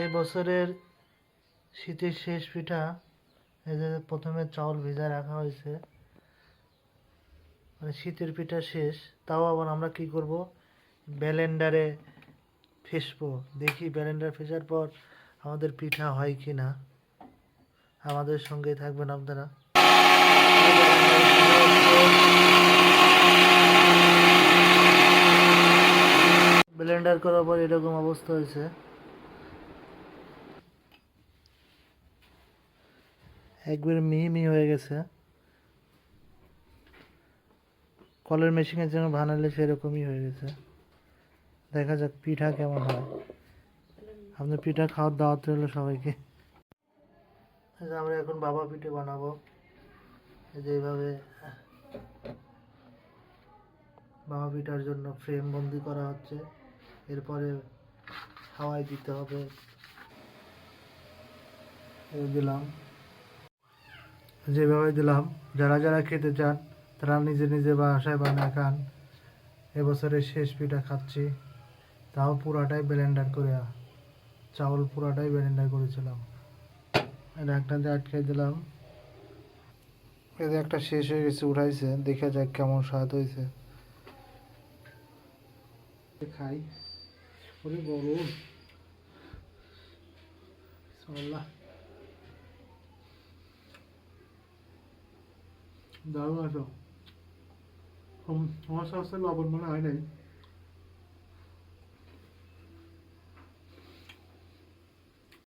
এই বছরের শীতের শেষ পিঠা যে প্রথমে চাউল ভেজা রাখা হয়েছে মানে শীতের পিঠা শেষ। তাও আবার আমরা কি করব? ব্যালেন্ডারে ফেসবো, দেখি ব্যালেন্ডার ফেসার পর আমাদের পিঠা হয় কি না আমাদের সঙ্গেই থাকবেন আপনারা। ব্লেন্ডার করার পর এরকম অবস্থা হয়েছে। একবার মিহি মিহি হয়ে গেছে। কলের মেশিনের জন্য বানালে সেরকমই হয়ে গেছে। দেখা যাক পিঠা কেমন হয়। আপনার পিঠা খাওয়ার দাওয়াত হলো সবাইকে। আমরা এখন বাবা পিঠে বানাবো। এই যে এইভাবে বাবা পিঠার জন্য ফ্রেম বন্দি করা হচ্ছে। এরপরে হাওয়াই দিতে হবে। দিলাম। যেভাবে দিলাম, যারা যারা খেতে চান, তারা নিজে নিজে বাসায় বানায় খান। এবছরের শেষ পিঠা খাচ্ছি। তাও পুরাটাই ব্লেন্ডার করে, চাউল পুরাটাই ব্লেন্ডার করেছিলাম। এটা একটা দিয়ে আটকে দিলাম। এতে একটা শেষ হয়ে গেছে, উঠাইছে। দেখে যাক কেমন স্বাদ হয়েছে। খাই। ওরে গরম। দারুণ আছো। আমার সাথে লবণ মনে হয় নাই।